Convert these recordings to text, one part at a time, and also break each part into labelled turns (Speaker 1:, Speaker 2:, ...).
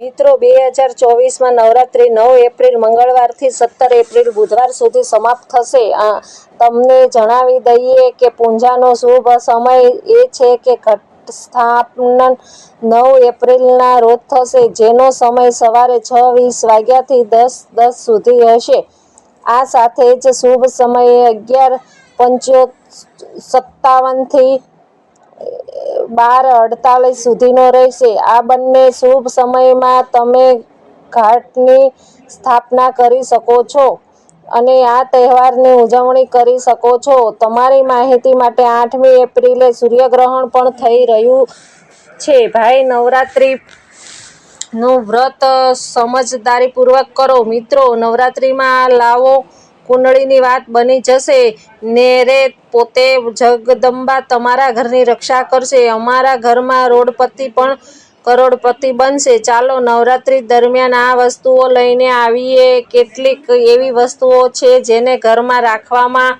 Speaker 1: મિત્રો, બે હજાર ચોવીસમાં નવરાત્રિ નવ એપ્રિલ, મંગળવારથી સત્તર એપ્રિલ, બુધવાર સુધી સમાપ્ત થશે. તમને જણાવી દઈએ કે પૂજાનો શુભ સમય એ છે કે ઘટ સ્થાપન નવ એપ્રિલના રોજ થશે, જેનો સમય સવારે છ વીસ વાગ્યાથી દસ દસ સુધી હશે. આ સાથે જ શુભ સમયે અગિયાર પંચો સત્તાવનથી બાર અડતાલીસ સુધીનો રહેશે. આ બંને શુભ સમયમાં તમે ઘાટની સ્થાપના કરી શકો છો અને આ તહેવારની ઉજવણી કરી શકો છો. તમારી માહિતી માટે આઠમી એપ્રિલે સૂર્યગ્રહણ પણ થઈ રહ્યું છે. ભાઈ, નવરાત્રિનું વ્રત સમજદારીપૂર્વક કરો. મિત્રો, નવરાત્રિમાં લાવો. કુંડળીની વાત બની જશે. ને રે પોતે જગદંબા તમારા ઘરની રક્ષા કરશે. અમારા ઘરમાં રોડપતિ પણ કરોડપતિ બનશે. ચાલો, નવરાત્રિ દરમિયાન આ વસ્તુઓ લઈને આવીએ. કેટલીક એવી વસ્તુઓ છે જેને ઘરમાં રાખવામાં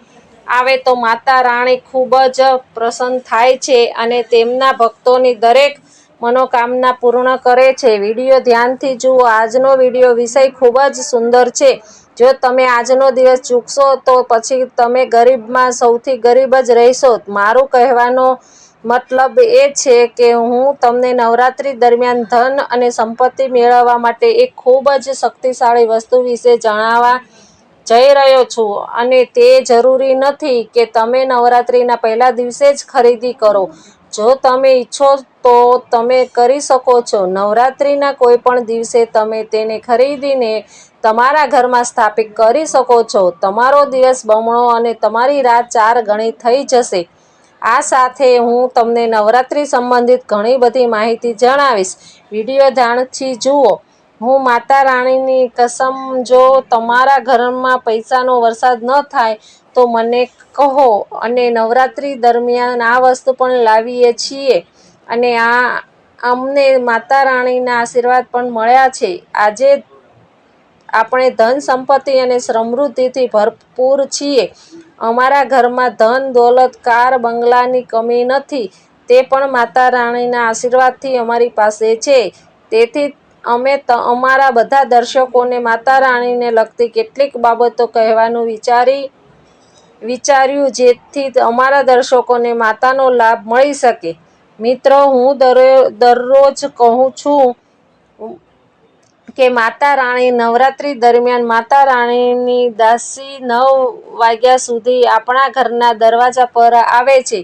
Speaker 1: આવે તો માતા રાણી ખૂબ જ પ્રસન્ન થાય છે અને તેમના ભક્તોની દરેક મનોકામના પૂર્ણ કરે છે. વીડિયો ધ્યાનથી જુઓ. આજનો વીડિયો વિષય ખૂબ જ સુંદર છે. જો તમે આજનો દિવસ ચૂકશો, તો પછી તમે ગરીબમાં સૌથી ગરીબ જ રહેશો. મારું કહેવાનો મતલબ એ છે કે હું તમને નવરાત્રિ દરમિયાન ધન અને સંપત્તિ મેળવવા માટે એક ખૂબ જ શક્તિશાળી વસ્તુ વિશે જણાવવા જઈ રહ્યો છું. અને તે જરૂરી નથી કે તમે નવરાત્રિના પહેલા દિવસે જ ખરીદી કરો. જો તમે ઈચ્છો તો તમે કરી શકો છો. નવરાત્રિના કોઈ પણ દિવસે તમે તેને ખરીદીને તમારા ઘરમાં સ્થાપિત કરી શકો છો. તમારો દિવસ બમણો અને તમારી રાત ચાર ગણી થઈ જશે. આ સાથે હું તમને નવરાત્રિ સંબંધિત ઘણી બધી માહિતી જણાવીશ. વીડિયો ધ્યાનથી જુઓ. હું માતા રાણીની કસમ, જો તમારા ઘરમાં પૈસાનો વરસાદ ન થાય, તો મને કહો અને નવરાત્રિ દરમિયાન આ વસ્તુ પણ લાવીએ છીએ. અને આ અમને માતા રાણીના આશીર્વાદ પણ મળ્યા છે. આજે આપણે ધન સંપત્તિ અને સમૃદ્ધિથી ભરપૂર છીએ. અમારા ઘરમાં ધન દોલત કાર બંગલાની કમી નથી. તે પણ માતા રાણીના આશીર્વાદથી અમારી પાસે છે. તેથી અમે અમારા બધા દર્શકોને માતા રાણીને લગતી કેટલીક બાબતો કહેવાનું વિચારી, વિચાર્યું જેથી અમારા દર્શકોને માતાનો લાભ મળી શકે. મિત્રો, હું દરરોજ કહું છું કે માતા રાણી નવરાત્રિ દરમિયાન માતા રાણીની દાસી નવ વાગ્યા સુધી આપણા ઘરના દરવાજા પર આવે છે.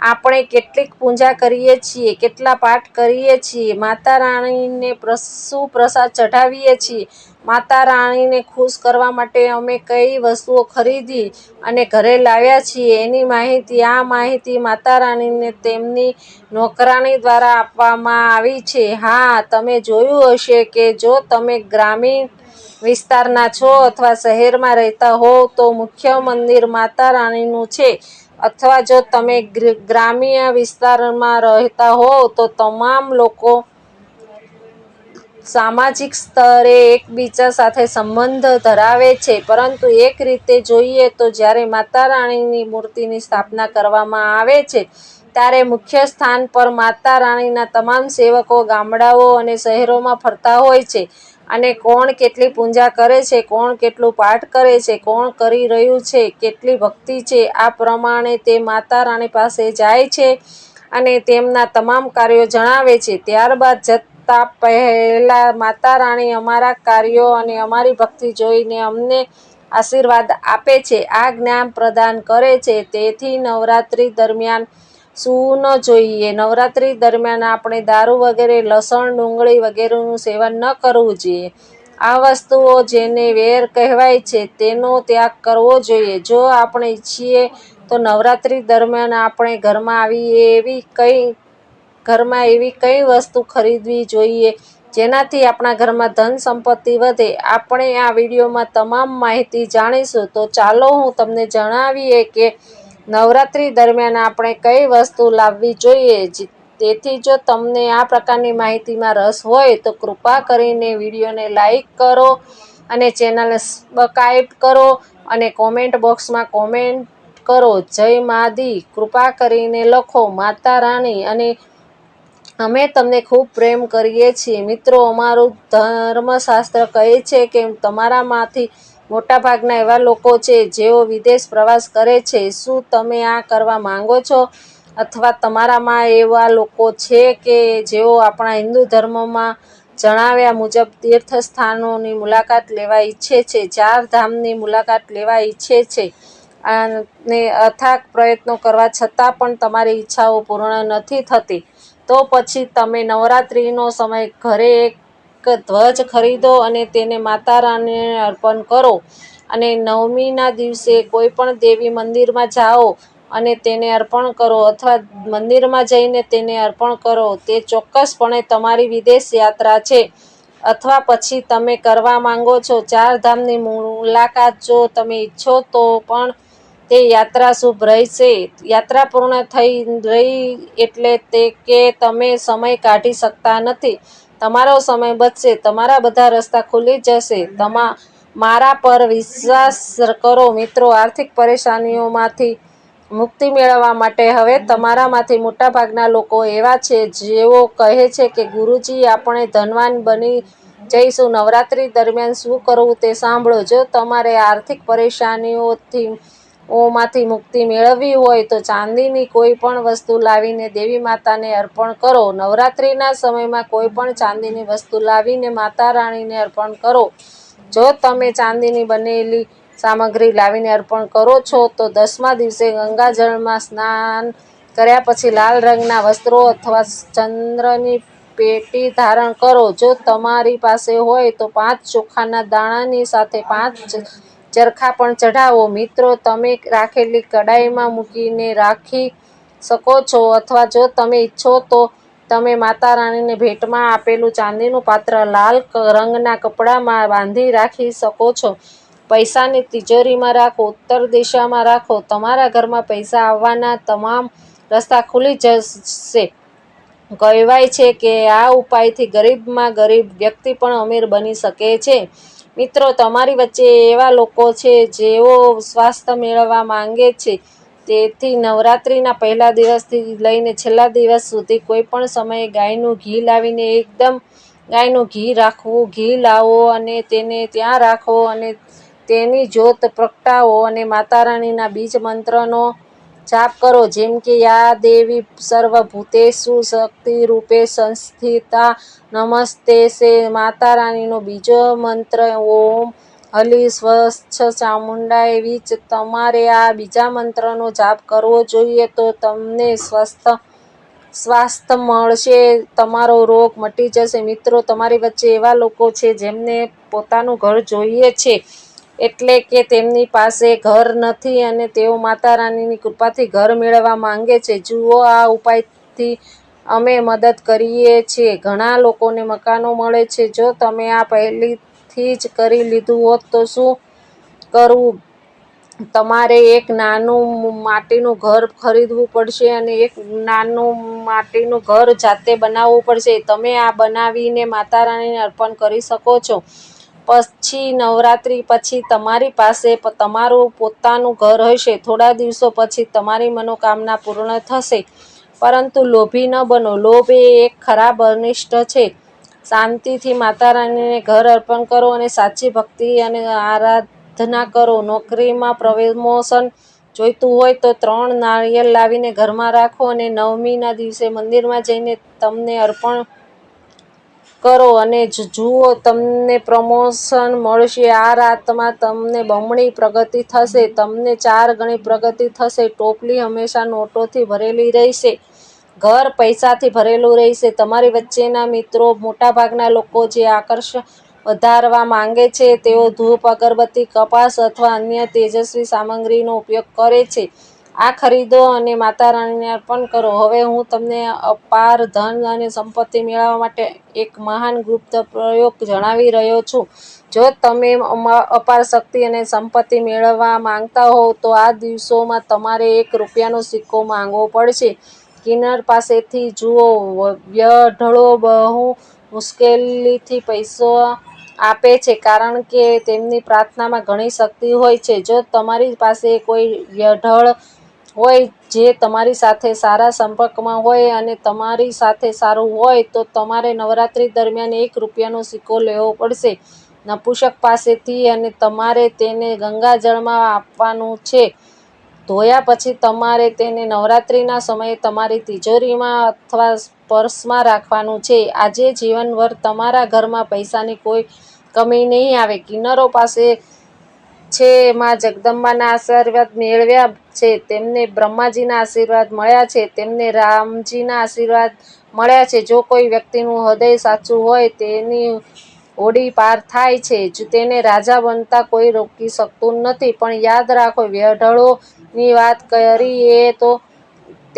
Speaker 1: આપણે કેટલીક પૂજા કરીએ છીએ, કેટલા પાઠ કરીએ છીએ, માતા રાણીને સુપ્રસાદ ચઢાવીએ છીએ માતા રાણીને ખુશ કરવા માટે અમે કઈ વસ્તુઓ ખરીદી અને ઘરે લાવ્યા છીએ, એની માહિતી, આ માહિતી માતા રાણીને તેમની નોકરાણી દ્વારા આપવામાં આવી છે. હા, તમે જોયું હશે કે જો તમે ગ્રામીણ વિસ્તારના છો અથવા શહેરમાં રહેતા હોવ તો મુખ્ય મંદિર માતા રાણીનું છે. અથવા જો તમે ગ્રામ્ય વિસ્તારમાં રહેતા હોવ તો તમામ લોકો સામાજિક સ્તરે એકબીજા સાથે સંબંધ ધરાવે છે. પરંતુ એક રીતે જોઈએ તો જ્યારે માતા રાણીની મૂર્તિની સ્થાપના કરવામાં આવે છે, ત્યારે મુખ્ય સ્થાન પર માતા રાણીના તમામ સેવકો ગામડાઓ અને શહેરોમાં ફરતા હોય છે. અને કોણ કેટલી પૂજા કરે છે, કોણ કેટલું પાઠ કરે છે, કોણ કરી રહ્યું છે, કેટલી ભક્તિ છે, આ પ્રમાણે તે માતા રાણી પાસે જાય છે અને તેમના તમામ કાર્યો જણાવે છે. ત્યારબાદ જતા પહેલા માતા રાણી અમારા કાર્યો અને અમારી ભક્તિ જોઈને અમને આશીર્વાદ આપે છે, આ જ્ઞાન પ્રદાન કરે છે. તેથી નવરાત્રિ દરમિયાન સૂવું ન જોઈએ. નવરાત્રિ દરમિયાન આપણે દારૂ વગેરે, લસણ, ડુંગળી વગેરેનું સેવન ન કરવું જોઈએ. આ વસ્તુઓ જેને વેર કહેવાય છે, તેનો ત્યાગ કરવો જોઈએ. જો આપણે ઈચ્છીએ તો નવરાત્રિ દરમિયાન આપણે ઘરમાં આવી એવી કઈ ઘરમાં એવી કઈ વસ્તુ ખરીદવી જોઈએ જેનાથી આપણા ઘરમાં ધન સંપત્તિ વધે, આપણે આ વિડીયોમાં તમામ માહિતી જાણીશું. તો ચાલો હું તમને જણાવીએ કે નવરાત્રિ દરમિયાન આપણે કઈ વસ્તુ લાવવી જોઈએ? તેથી જો તમને આ પ્રકારની માહિતીમાં રસ હોય તો કૃપા કરીને વિડીયોને લાઈક કરો અને ચેનલને સબસ્ક્રાઈબ કરો અને કોમેન્ટ બોક્સમાં કોમેન્ટ કરો. જય માદી કૃપા કરીને લખો, માતા રાણી અને અમે તમને ખૂબ પ્રેમ કરીએ છીએ. મિત્રો, અમારું ધર્મશાસ્ત્ર કહે છે કે તમારામાંથી મોટાભાગના એવા લોકો છે જેઓ વિદેશ પ્રવાસ કરે છે. શું તમે આ કરવા માંગો છો? અથવા તમારામાં એવા લોકો છે કે જેઓ આપણા હિન્દુ ધર્મમાં જણાવ્યા મુજબ તીર્થસ્થાનોની મુલાકાત લેવા ઈચ્છે છે ચાર ધામની મુલાકાત લેવા ઈચ્છે છે અને અથાગ પ્રયત્નો કરવા છતાં પણ તમારી ઈચ્છાઓ પૂર્ણ નથી થતી? તો પછી તમે નવરાત્રિનો સમય ઘરે એક ધ્વજ ખરીદો અને તેને માતા રાણીને અર્પણ કરો. અને નવમીના દિવસે કોઈ પણ દેવી મંદિરમાં જાઓ અને તેને અર્પણ કરો અથવા મંદિરમાં જઈને તેને અર્પણ કરો, તે ચોક્કસપણે તમારી વિદેશ યાત્રા છે. અથવા પછી તમે કરવા માંગો છો ચાર ધામની મુલાકાત જો તમે ઈચ્છો તો પણ તે યાત્રા શુભ રહેશે. યાત્રા પૂર્ણ થઈ રહી એટલે તે કે તમે સમય કાઢી શકતા નથી. તમારો સમય બચશે. તમારા બધા રસ્તા ખુલી જશે. તમા, મારા પર વિશ્વાસ કરો મિત્રો. આર્થિક પરેશાનીઓમાંથી મુક્તિ મેળવવા માટે હવે તમારામાંથી મોટાભાગના લોકો એવા છે, જેઓ કહે છે કે, ગુરુજી, આપણે ધનવાન બની જઈશું. નવરાત્રિ દરમિયાન શું કરવું તે સાંભળો. જો તમારે આર્થિક પરેશાનીઓથી ઓમાંથી મુક્તિ મેળવવી હોય તો ચાંદીની કોઈ પણ વસ્તુ લાવીને દેવી માતાને અર્પણ કરો. નવરાત્રિના સમયમાં કોઈ પણ ચાંદીની વસ્તુ લાવીને માતા રાણીને અર્પણ કરો. જો તમે ચાંદીની બનેલી સામગ્રી લાવીને અર્પણ કરો છો, તો દસમા દિવસે ગંગાજળમાં સ્નાન કર્યા પછી લાલ રંગના વસ્ત્રો અથવા ચંદ્રની પેટી ધારણ કરો. જો તમારી પાસે હોય તો પાંચ ચોખાના દાણાની સાથે પાંચ ચરખા પણ ચઢાવો. મિત્રો, તમે રાખેલી કડાઈમાં મૂકીને રાખી શકો છો અથવા જો તમે ઈચ્છો તો તમે માતા રાણીને ભેટમાં આપેલું ચાંદીનું પાત્ર લાલ રંગના કપડામાં બાંધી રાખી શકો છો. પૈસાની તિજોરીમાં રાખો, ઉત્તર દિશામાં રાખો. તમારા ઘરમાં પૈસા આવવાના તમામ રસ્તા ખુલી જશે. કહેવાય છે કે આ ઉપાયથી ગરીબમાં ગરીબ વ્યક્તિ પણ અમીર બની શકે છે. મિત્રો, તમારી વચ્ચે એવા લોકો છે જેઓ સ્વાસ્થ્ય મેળવવા માંગે છે. તેથી નવરાત્રિના પહેલા દિવસથી લઈને છેલ્લા દિવસ સુધી કોઈ પણ સમયે ગાયનું ઘી લાવીને એકદમ ગાયનું ઘી રાખવું, ઘી લાવો અને તેને ત્યાં રાખો અને તેની જ્યોત પ્રગટાવો અને માતા રાણીના બીજ મંત્રનો જાપ કરો. જેમ કે યા દેવી સર્વભૂતેષુ શક્તિરૂપે સંસ્થિતા નમસ્તે સે. માતા રાણીનો બીજો મંત્ર, ઓમ હલી સ્વચ્છ ચામુંડા એવી જ તમારે આ બીજા મંત્રનો જાપ કરવો જોઈએ તો તમને સ્વસ્થ સ્વાસ્થ્ય મળશે. તમારો રોગ મટી જશે. મિત્રો, તમારી વચ્ચે એવા લોકો છે જેમને પોતાનું ઘર જોઈએ છે. એટલે કે તેમની પાસે ઘર નથી અને તેઓ માતા રાણીની કૃપાથી ઘર મેળવવા માંગે છે. જુઓ, આ ઉપાયથી અમે મદદ કરીએ છીએ. ઘણા લોકોને મકાનો મળે છે. જો તમે આ પહેલીથી જ કરી લીધું હોત તો શું કરવું? તમારે એક નાનું માટીનું ઘર ખરીદવું પડશે અને એક નાનું માટીનું ઘર જાતે બનાવવું પડશે. તમે આ બનાવીને માતા રાણીને અર્પણ કરી શકો છો. પછી નવરાત્રિ પછી તમારી પાસે તમારું પોતાનું ઘર હશે. થોડા દિવસો પછી તમારી મનોકામના પૂર્ણ થશે. પરંતુ લોભી ન બનો. લોભ એ એક ખરાબ અનિષ્ટ છે. શાંતિથી માતા રાણીને ઘર અર્પણ કરો અને સાચી ભક્તિ અને આરાધના કરો. નોકરીમાં પ્રમોશન જોઈતું હોય તો ત્રણ નાળિયેર લાવીને ઘરમાં રાખો અને નવમીના દિવસે મંદિરમાં જઈને તમને અર્પણ કરો અને જુઓ તમને પ્રમોશન મળશે. આ રાતમાં તમને બમણી પ્રગતિ થશે. તમને ચાર ગણી પ્રગતિ થશે. ટોપલી હંમેશા નોટોથી ભરેલી રહેશે. ઘર પૈસાથી ભરેલું રહેશે. તમારી વચ્ચેના મિત્રો મોટાભાગના લોકો જે આકર્ષણ વધારવા માંગે છે, તેઓ ધૂપ, અગરબત્તી, કપાસ અથવા અન્ય તેજસ્વી સામગ્રીનો ઉપયોગ કરે છે. આ ખરીદો અને માતા રાણીને અર્પણ કરો. હવે હું તમને અપાર ધન અને સંપત્તિ મેળવવા માટે એક મહાન ગુપ્ત પ્રયોગ જણાવી રહ્યો છું. જો તમે અપાર શક્તિ અને સંપત્તિ મેળવવા માંગતા હોવ, તો આ દિવસોમાં તમારે એક રૂપિયાનો સિક્કો માંગવો પડશે. કિન્નર પાસેથી જુઓ, વ્યઢળો બહુ મુશ્કેલીથી પૈસો આપે છે, કારણ કે તેમની પ્રાર્થનામાં ઘણી શક્તિ હોય છે. જો તમારી પાસે કોઈ વ્યઢળ હોય, જે તમારી સાથે સારા સંપર્કમાં હોય અને તમારી સાથે સારું હોય, તો તમારે નવરાત્રી દરમિયાન એક રૂપિયાનો સિક્કો લેવો પડશે. નપુષક પાસેથી અને તમારે તેને ગંગાજળમાં આપવાનું છે. ધોયા પછી તમારે તેને નવરાત્રિના સમયે તમારી તિજોરીમાં અથવા પર્સમાં રાખવાનું છે. આજે જીવનભર તમારા ઘરમાં પૈસાની કોઈ કમી નહીં આવે. કિન્નરો પાસે છે, માં જગદંબાના આશીર્વાદ મેળવ્યા છે, તેમને બ્રહ્માજીના આશીર્વાદ મળ્યા છે, તેમને રામજીના આશીર્વાદ મળ્યા છે. જો કોઈ વ્યક્તિનું હૃદય સાચું હોય, તેની હોડી પાર થાય છે તેને રાજા બનતા કોઈ રોકી શકતું નથી. પણ યાદ રાખો વ્યઢળોની વાત કરીએ તો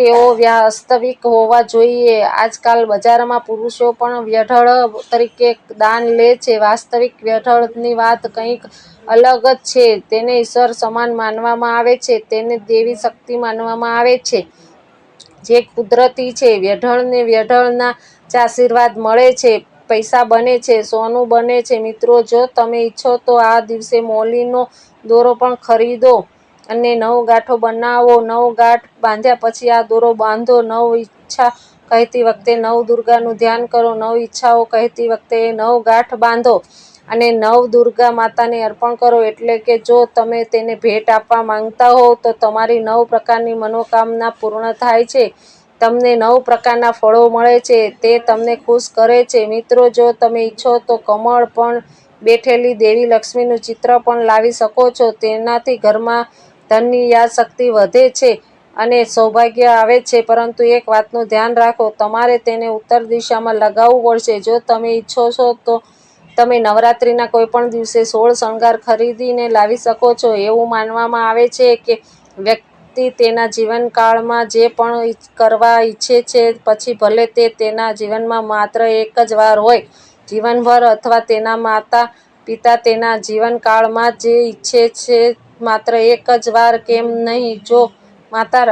Speaker 1: તેઓ વાસ્તવિક હોવા જોઈએ. આજકાલ બજારમાં પુરુષો પણ વ્યઢળ તરીકે દાન લે છે. વાસ્તવિક વ્યઢળની વાત કંઈક અલગ જ છે. તેને ઈશ્વર સમાન માનવામાં આવે છે. તેને દેવી શક્તિ માનવામાં આવે છે. જે કુદરતી છે. વ્યઢળને વ્યઢળના જ આશીર્વાદ મળે છે. પૈસા બને છે. સોનું બને છે. મિત્રો, જો તમે ઈચ્છો તો આ દિવસે મૌલીનો દોરો પણ ખરીદો. અને નવ ગાંઠો બનાવો. નવ ગાંઠ બાંધ્યા પછી આ દોરો બાંધો. નવ ઈચ્છા કહેતી વખતે નવ દુર્ગાનું ધ્યાન કરો. નવ ઈચ્છાઓ કહેતી વખતે નવ ગાંઠ બાંધો અને નવ દુર્ગા માતાને અર્પણ કરો. એટલે કે જો તમે તેને ભેટ આપવા માંગતા હોવ તો તમારી નવ પ્રકારની મનોકામના પૂર્ણ થાય છે. તમને નવ પ્રકારના ફળો મળે છે. તે તમને ખુશ કરે છે. મિત્રો, જો તમે ઈચ્છો તો કમળ પણ બેઠેલી દેવી લક્ષ્મીનું ચિત્ર પણ લાવી શકો છો. તેનાથી ઘરમાં ધનની યાદશક્તિ વધે છે અને સૌભાગ્ય આવે છે, પરંતુ એક વાતનું ધ્યાન રાખો, તમારે તેને ઉત્તર દિશામાં લગાવવું પડશે. જો તમે ઈચ્છો છો તો તમે નવરાત્રિના કોઈ પણ દિવસે સોળ શણગાર ખરીદીને લાવી શકો છો. એવું માનવામાં આવે છે કે વ્યક્તિ તેના જીવનકાળમાં જે પણ કરવા ઈચ્છે છે, પછી ભલે તે તેના જીવનમાં માત્ર એક જ વાર હોય, જીવનભર અથવા તેના માતા પિતા તેના જીવનકાળમાં જે ઈચ્છે છે માત્ર એક જ વાર કેમ નહીં? જો માતા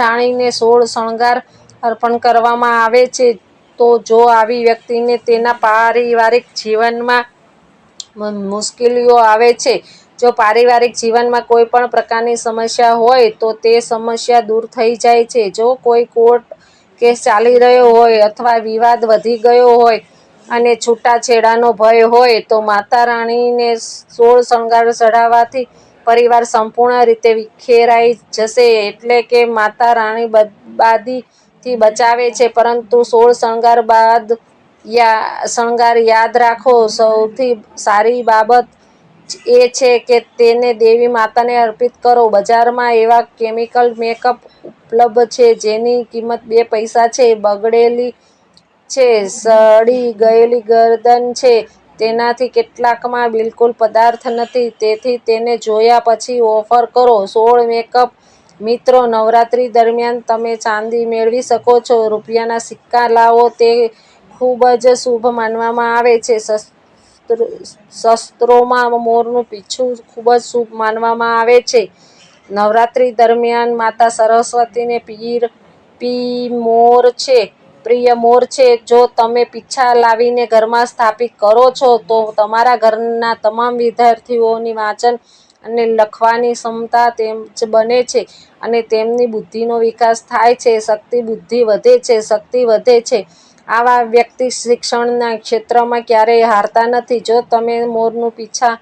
Speaker 1: રાણીને સોળ શણગાર અર્પણ કરવામાં આવે છે, તો જો આવી વ્યક્તિને તેના પારિવારિક જીવનમાં મુશ્કેલીઓ આવે છે. જો પારિવારિક જીવનમાં કોઈ પણ પ્રકારની સમસ્યા હોય, તો તે સમસ્યા દૂર થઈ જાય છે. જો કોઈ કોર્ટ કેસ ચાલી રહ્યો હોય અથવા વિવાદ વધી ગયો હોય અને છૂટાછેડાનો ભય હોય, તો માતા રાણીને સોળ શણગાર ચઢાવવાથી પરિવાર સંપૂર્ણ રીતે વિખેરાઈ જશે એટલે કે માતા રાણી બરબાદીથી બચાવે છે. પરંતુ સોળ શણગાર બાદ યા શણગાર યાદ રાખો, સૌથી સારી બાબત એ છે કે તેને દેવી માતાને અર્પિત કરો. બજારમાં એવા કેમિકલ મેકઅપ ઉપલબ્ધ છે જેની કિંમત બે પૈસા છે. બગડેલી છે, સડી ગયેલી ગરદન છે. તેનાથી કેટલાકમાં બિલકુલ પદાર્થ નથી. તેથી તેને જોયા પછી ઓફર કરો. સોળ મેકઅપ મિત્રો, નવરાત્રી દરમિયાન તમે ચાંદી મેળવી શકો છો. રૂપિયાના સિક્કા લાવો, તે ખૂબ જ શુભ માનવામાં આવે છે. શસ્ત્રોમાં મોરનું પીછું ખૂબ જ શુભ માનવામાં આવે છે. નવરાત્રી દરમિયાન માતા સરસ્વતીને પીર પી મોર છે. પ્રિય મોર છે, જો તમે પીછા લાવીને ઘરમાં સ્થાપિત કરો છો, તો તમારા ઘરના તમામ વિદ્યાર્થીઓની વાંચન અને લખવાની ક્ષમતા તેજ બને છે અને તેમની બુદ્ધિનો વિકાસ થાય છે, શક્તિ બુદ્ધિ વધે છે, શક્તિ વધે છે. આવા વ્યક્તિ શિક્ષણના ક્ષેત્રમાં ક્યારેય હારતા નથી. જો તમે મોરનું પીછા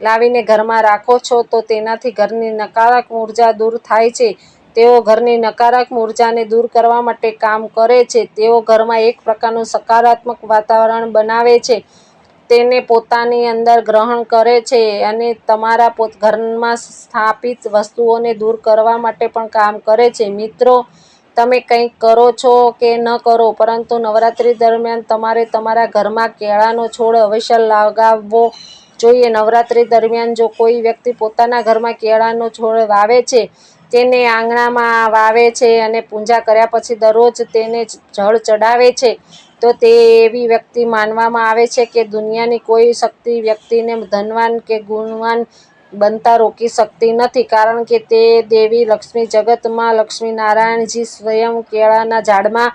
Speaker 1: લાવીને ઘરમાં રાખો છો, તો તેનાથી ઘરની નકારાત્મક ઊર્જા દૂર થાય છે. તેઓ ઘરની નકારાત્મક ઉર્જાને દૂર કરવા માટે કામ કરે છે. તેઓ ઘરમાં એક પ્રકારનું સકારાત્મક વાતાવરણ બનાવે છે. તેને પોતાની અંદર ગ્રહણ કરે છે અને તમારા પોત, ઘરમાં સ્થાપિત વસ્તુઓને દૂર કરવા માટે પણ કામ કરે છે. મિત્રો, તમે કંઈક કરો છો કે ન કરો, પરંતુ નવરાત્રી દરમિયાન તમારે તમારા ઘરમાં કેળાનો છોડ અવશ્ય લગાવવો જોઈએ. નવરાત્રી દરમિયાન જો કોઈ વ્યક્તિ પોતાના ઘરમાં કેળાનો છોડ વાવે છે તેને આંગણામાં વાવે છે અને પૂજા કર્યા પછી દરરોજ તેને જળ ચડાવે છે. તો તે એવી વ્યક્તિ માનવામાં આવે છે કે દુનિયાની કોઈ શક્તિ વ્યક્તિને ધનવાન કે ગુણવાન બનતા રોકી શકતી નથી. કારણ કે તે દેવી લક્ષ્મી જગતમાં લક્ષ્મીનારાયણજી સ્વયં કેળાના ઝાડમાં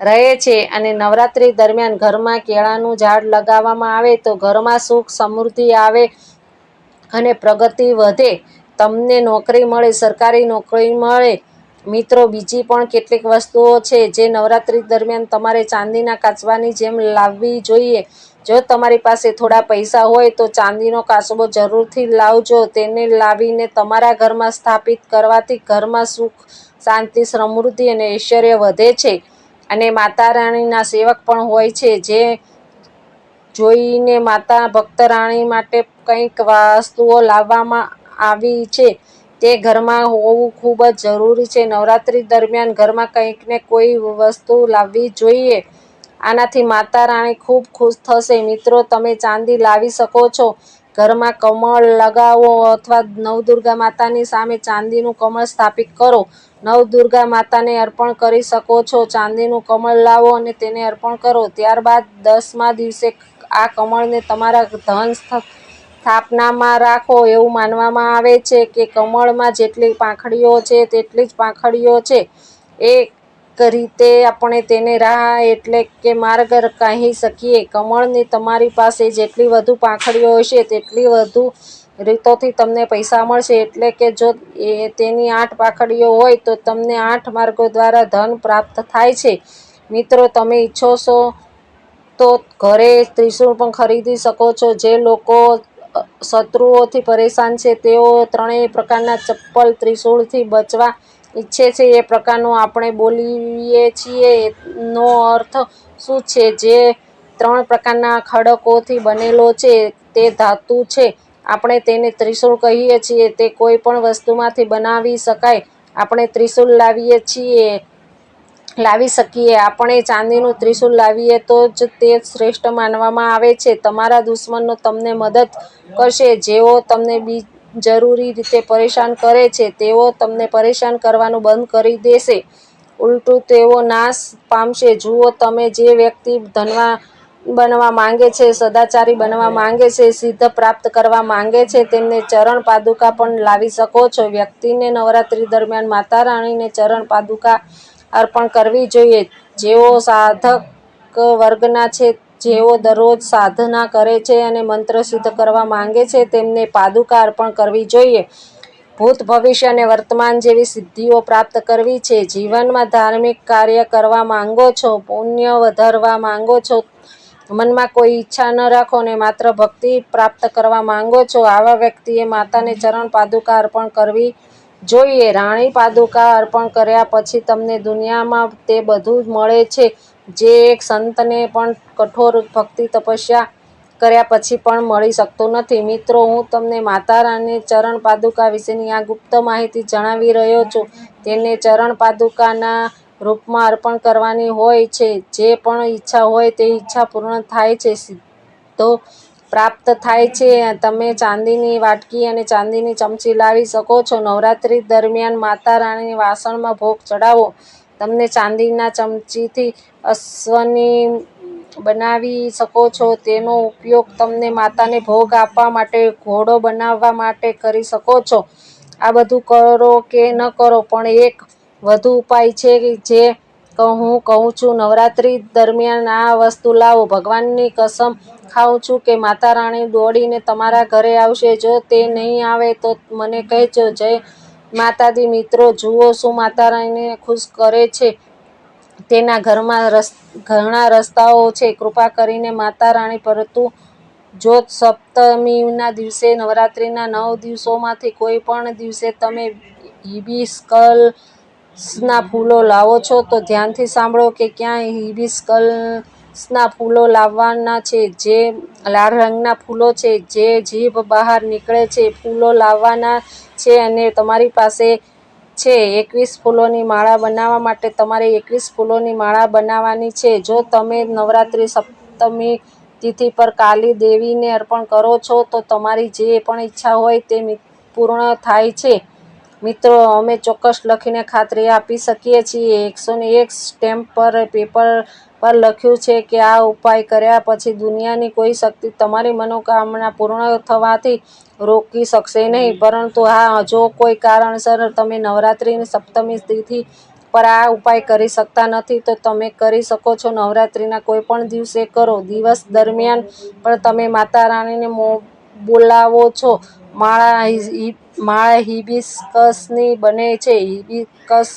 Speaker 1: રહે છે અને નવરાત્રી દરમિયાન ઘરમાં કેળાનું ઝાડ લગાવવામાં આવે તો ઘરમાં સુખ સમૃદ્ધિ આવે અને પ્રગતિ વધે. તમને નોકરી મળે, સરકારી નોકરી મળે. મિત્રો, બીજી પણ કેટલીક વસ્તુઓ છે જે નવરાત્રી દરમિયાન તમારે ચાંદીના કાચબાની જેમ લાવવી જોઈએ. જો તમારી પાસે થોડા પૈસા હોય તો ચાંદીનો કાચબો જરૂરથી લાવજો. તેને લાવીને તમારા ઘરમાં સ્થાપિત કરવાથી ઘરમાં સુખ, શાંતિ, સમૃદ્ધિ અને ઐશ્વર્ય વધે છે. અને માતા રાણીના સેવક પણ હોય છે, જે જોઈને માતા ભક્તરાણી માટે કંઈક વસ્તુઓ લાવવામાં આવી છે. તે ઘરમાં હોવું ખૂબ જ જરૂરી છે. નવરાત્રી દરમિયાન ઘરમાં કંઈક ને કોઈ વસ્તુ લાવવી જોઈએ. આનાથી માતા રાણી ખૂબ ખુશ થશે. મિત્રો, તમે ચાંદી લાવી શકો છો. ઘરમાં કમળ લગાવો અથવા નવદુર્ગા માતાની સામે ચાંદીનું કમળ સ્થાપિત કરો. નવદુર્ગા માતાને અર્પણ કરી શકો છો. ચાંદીનું કમળ લાવો અને તેને અર્પણ કરો. ત્યારબાદ દસમા દિવસે આ કમળને તમારા ધન સ્થાપનામાં રાખો એવું માનવામાં આવે છે કે કમળમાં જેટલી પાંખડીઓ છે, તેટલી જ પાંખડીઓ છે. એક રીતે આપણે તેને રાહ એટલે કે માર્ગ કહી શકીએ. કમળની તમારી પાસે જેટલી વધુ પાંખડીઓ હશે, તેટલી વધુ રીતોથી તમને પૈસા મળશે. એટલે કે જો એ તેની આઠ પાંખડીઓ હોય, તો તમને આઠ માર્ગો દ્વારા ધન પ્રાપ્ત થાય છે. મિત્રો, તમે ઈચ્છો છો તો ઘરે ત્રિશુળ પણ ખરીદી શકો છો. જે લોકો શત્રુઓથી પરેશાન છે, તેઓ ત્રણેય પ્રકારના ચપ્પલ ત્રિશૂળથી બચવા ઈચ્છે છે. એ પ્રકારનું આપણે બોલીએ છીએ. નો અર્થ શું છે? જે ત્રણ પ્રકારના ખડકોથી બનેલો છે, તે ધાતુ છે. આપણે તેને ત્રિશૂળ કહીએ છીએ. તે કોઈ પણ વસ્તુમાંથી બનાવી શકાય. આપણે ત્રિશૂળ લાવીએ છીએ. લાવી શકીએ? આપણે ચાંદીનું ત્રિશુલ લાવીએ તો જ તે શ્રેષ્ઠ માનવામાં આવે છે. તમારા દુશ્મનો તમને મદદ કરશે. જેઓ તમને બિનજરૂરી રીતે પરેશાન કરે છે, તેઓ તમને પરેશાન કરવાનું બંધ કરી દેશે. ઉલટું તેઓ નાશ પામશે. જુઓ, તમે જે વ્યક્તિ ધનવા બનવા માંગે છે, સદાચારી બનવા માંગે છે, સિદ્ધ પ્રાપ્ત કરવા માંગે છે, તેમને ચરણ પાદુકા પણ લાવી શકો છો. વ્યક્તિને નવરાત્રી દરમિયાન માતા રાણીને ચરણ પાદુકા અર્પણ કરવી જોઈએ. જેઓ સાધક વર્ગના છે, જેઓ દરરોજ સાધના કરે છે અને મંત્ર સિદ્ધ કરવા માંગે છે, તેમને પાદુકા અર્પણ કરવી જોઈએ. ભૂત ભવિષ્ય અને વર્તમાન જેવી સિદ્ધિઓ પ્રાપ્ત કરવી છે. જીવનમાં ધાર્મિક કાર્ય કરવા માંગો છો, પુણ્ય વધારવા માંગો છો, મનમાં કોઈ ઈચ્છા ન રાખો અને માત્ર ભક્તિ પ્રાપ્ત કરવા માંગો છો, આવા વ્યક્તિએ માતાને ચરણ પાદુકા અર્પણ કરવી જોઈએ, રાણી પાદુકા અર્પણ કર્યા પછી તમને દુનિયામાં તે બધું જ મળે છે. જે એક સંતને પણ કઠોર ભક્તિ તપસ્યા કર્યા પછી પણ મળી શકતું નથી. મિત્રો, હું તમને માતા રાની ચરણ પાદુકા વિશેની આ ગુપ્ત માહિતી જણાવી રહ્યો છું. તેને ચરણ પાદુકાના રૂપમાં અર્પણ કરવાની હોય છે. જે પણ ઈચ્છા હોય તે ઈચ્છા પૂર્ણ થાય છે. સિદ્ધો પ્રાપ્ત થાય છે. તમે ચાંદીની વાટકી અને ચાંદીની ચમચી લાવી શકો છો. નવરાત્રી દરમિયાન માતા રાણીની વાસણમાં ભોગ ચડાવો. તમને ચાંદીના ચમચીથી અશ્વની બનાવી શકો છો. તેનો ઉપયોગ તમને માતાને ભોગ આપવા માટે, ઘોડો બનાવવા માટે કરી શકો છો. આ બધું કરો કે ન કરો, પણ એક વધુ ઉપાય છે જે હું કહું છું, નવરાત્રી દરમિયાન આ વસ્તુ લાવો. ભગવાનની કસમ ખાઉં છું કે માતા રાણી દોડીને તમારા ઘરે આવશે. જો તે નહીં આવે તો મને કહેજો. જય માતાદી મિત્રો, જુઓ શું માતા રાણીને ખુશ કરે છે. તેના ઘરમાં રસ, ઘણા રસ્તાઓ છે. કૃપા કરીને માતા રાણી પરંતુ જો સપ્તમીના દિવસે, નવરાત્રિના નવ દિવસોમાંથી કોઈ પણ દિવસે તમે હિબિસ્કસના ફૂલો લાવો છો તો ધ્યાનથી સાંભળો કે ક્યાં હિબિસ્કસના ફૂલો લાવવાના છે, જે લાલ રંગના ફૂલો છે, જે જીભ બહાર નીકળે છે, ફૂલો લાવવાના છે અને તમારી પાસે છે એકવીસ ફૂલોની માળા બનાવવા માટે તમારે એકવીસ ફૂલોની માળા બનાવવાની છે. જો તમે નવરાત્રિ સપ્તમી તિથિ પર કાલી દેવીને અર્પણ કરો છો તો તમારી જે પણ ઈચ્છા હોય તે પૂર્ણ થાય છે. મિત્રો, અમે ચોક્કસ લખીને ખાતરી આપી શકીએ છીએ. એકસો ને એક સ્ટેમ્પ પર પેપર પર લખ્યું છે કે આ ઉપાય કર્યા પછી દુનિયાની કોઈ શક્તિ તમારી મનોકામના પૂર્ણ થવાથી રોકી શકશે નહીં. પરંતુ હા, જો કોઈ કારણસર તમે નવરાત્રિની સપ્તમી તિથિ પર આ ઉપાય કરી શકતા નથી, તો તમે કરી શકો છો નવરાત્રિના કોઈ પણ દિવસે કરો. દિવસ દરમિયાન પણ તમે માતા રાણીને બોલાવો છો. માળા માળા હિબિસ્કસની બને છે. હિબિસ્કસ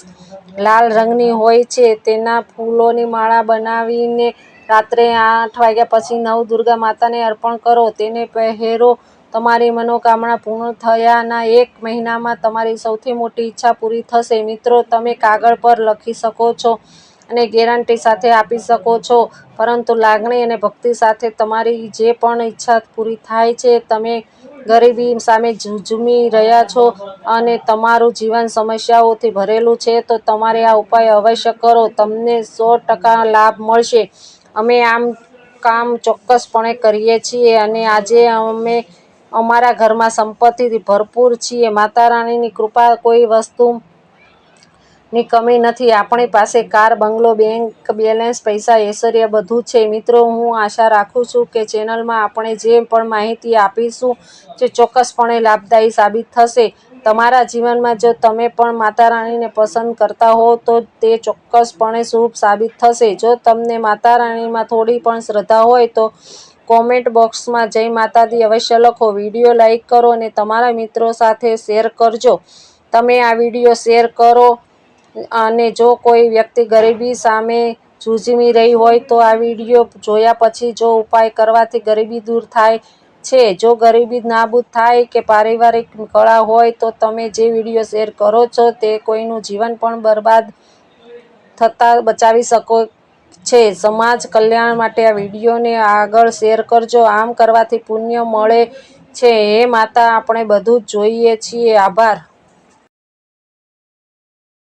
Speaker 1: લાલ રંગની હોય છે. તેના ફૂલોની માળા બનાવીને રાત્રે આઠ વાગ્યા પછી નવ દુર્ગા માતાને અર્પણ કરો. તેને પહેરો. તમારી મનોકામના પૂર્ણ થયાના એક મહિનામાં તમારી સૌથી મોટી ઈચ્છા પૂરી થશે. મિત્રો, તમે કાગળ પર લખી શકો છો અને ગેરંટી સાથે આપી શકો છો, પરંતુ લાગણી અને ભક્તિ સાથે તમારી જે પણ ઈચ્છા પૂરી થાય છે. તમે ગરીબી સામે ઝઝૂમી રહ્યા છો અને તમારું જીવન સમસ્યાઓથી ભરેલું છે, તો તમારે આ ઉપાય અવશ્ય કરો. તમને સો ટકા લાભ મળશે. અમે આમ કામ ચોક્કસપણે કરીએ છીએ અને આજે અમે અમારા ઘરમાં સંપત્તિથી ભરપૂર છીએ. માતા રાણીની કૃપા કોઈ વસ્તુની કમી નથી. આપણી પાસે કાર, બંગલો, બેંક બેલેન્સ, પૈસા, ઐશ્વર્ય બધું છે. મિત્રો, હું આશા રાખું છું કે ચેનલમાં આપણે જે પણ માહિતી આપીશું તે ચોક્કસપણે લાભદાયી સાબિત થશે તમારા જીવનમાં. જો તમે પણ માતા રાણીને પસંદ કરતા હોવ તો તે ચોક્કસપણે શુભ સાબિત થશે. જો તમને માતા રાણીમાં થોડી પણ શ્રદ્ધા હોય તો કોમેન્ટ બોક્સમાં જય માતાજી અવશ્ય લખો. વીડિયો લાઈક કરો અને તમારા મિત્રો સાથે શેર કરજો. તમે આ વીડિયો શેર કરો અને જો કોઈ વ્યક્તિ ગરીબી સામે ઝઝૂમી રહી હોય તો આ વીડિયો જોયા પછી જો ઉપાય કરવાથી ગરીબી દૂર થાય છે, જો ગરીબી નાબૂદ થાય કે પારિવારિક કળા હોય તો તમે જે વીડિયો શેર કરો છો તે કોઈનું જીવન પણ બરબાદ થતા બચાવી શકો છે. સમાજ કલ્યાણ માટે આ વિડીયોને આગળ શેર કરજો. આમ કરવાથી પુણ્ય મળે છે. હે માતા, આપણે બધું જ જોઈએ છીએ. આભાર.